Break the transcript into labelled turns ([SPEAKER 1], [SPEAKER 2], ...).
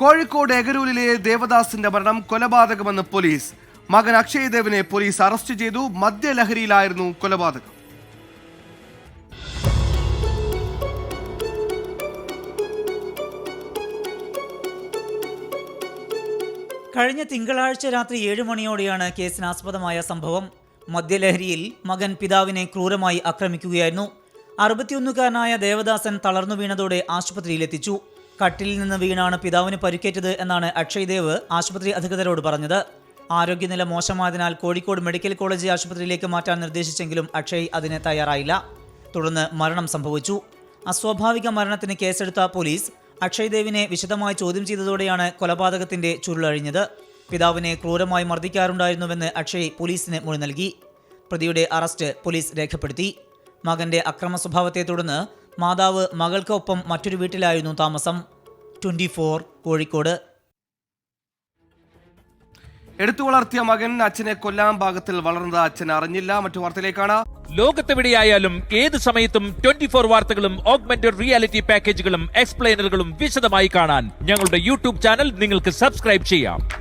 [SPEAKER 1] കോഴിക്കോട് എഗരൂരിലെ ദേവദാസിന്റെ മരണം കൊലപാതകമെന്ന് പോലീസ്. മകൻ Akshay ദേവിനെ police arrest ചെയ്തു. മദ്യലഹരിയിലായിരുന്നു കൊലപാതകം.
[SPEAKER 2] കഴിഞ്ഞ തിങ്കളാഴ്ച രാത്രി ഏഴ് മണിയോടെയാണ് കേസിനാസ്പദമായ സംഭവം. മദ്യലഹരിയിൽ മകൻ പിതാവിനെ ക്രൂരമായി ആക്രമിക്കുകയായിരുന്നു. അറുപത്തിയൊന്നുകാരനായ ദേവദാസൻ തളർന്നു വീണതോടെ ആശുപത്രിയിലെത്തിച്ചു. കട്ടിലിൽ നിന്ന് വീണാണ് പിതാവിന് പരിക്കേറ്റത് എന്നാണ് അക്ഷയ് ദേവ് ആശുപത്രി അധികൃതരോട് പറഞ്ഞത്. ആരോഗ്യനില മോശമായതിനാൽ കോഴിക്കോട് മെഡിക്കൽ കോളേജ് ആശുപത്രിയിലേക്ക് മാറ്റാൻ നിർദ്ദേശിച്ചെങ്കിലും അക്ഷയ് അതിന് തയ്യാറായില്ല. തുടർന്ന് മരണം സംഭവിച്ചു. അസ്വാഭാവിക മരണത്തിന് കേസെടുത്ത പോലീസ് അക്ഷയ് ദേവിനെ വിശദമായി ചോദ്യം ചെയ്തതോടെയാണ് കൊലപാതകത്തിന്റെ ചുരുളഴിഞ്ഞത്. പിതാവിനെ ക്രൂരമായി മർദ്ദിക്കാറുണ്ടായിരുന്നുവെന്ന് അക്ഷയ് പോലീസിന് മൊഴി നൽകി. പ്രതിയുടെ അറസ്റ്റ് പോലീസ് രേഖപ്പെടുത്തി. മകന്റെ അക്രമ സ്വഭാവത്തെ തുടർന്ന് മാതാവ് മകൾക്കൊപ്പം മറ്റൊരു വീട്ടിലായിരുന്നു താമസം. ട്വന്റി കോഴിക്കോട്.
[SPEAKER 1] എടുത്തു വളർത്തിയ മകൻ അച്ഛനെ കൊല്ലാൻ ഭാഗത്തിൽ വളർന്നത് അച്ഛൻ അറിഞ്ഞില്ല. മറ്റു വാർത്തയിലേക്കാണ്.
[SPEAKER 3] ലോകത്തെവിടെയായാലും ഏത് സമയത്തും ട്വന്റി ഫോർ വാർത്തകളും ഓഗ്മെന്റഡ് റിയാലിറ്റി പാക്കേജുകളും എക്സ്പ്ലെയിനറുകളും വിശദമായി കാണാൻ ഞങ്ങളുടെ യൂട്യൂബ് ചാനൽ നിങ്ങൾക്ക് സബ്സ്ക്രൈബ് ചെയ്യാം.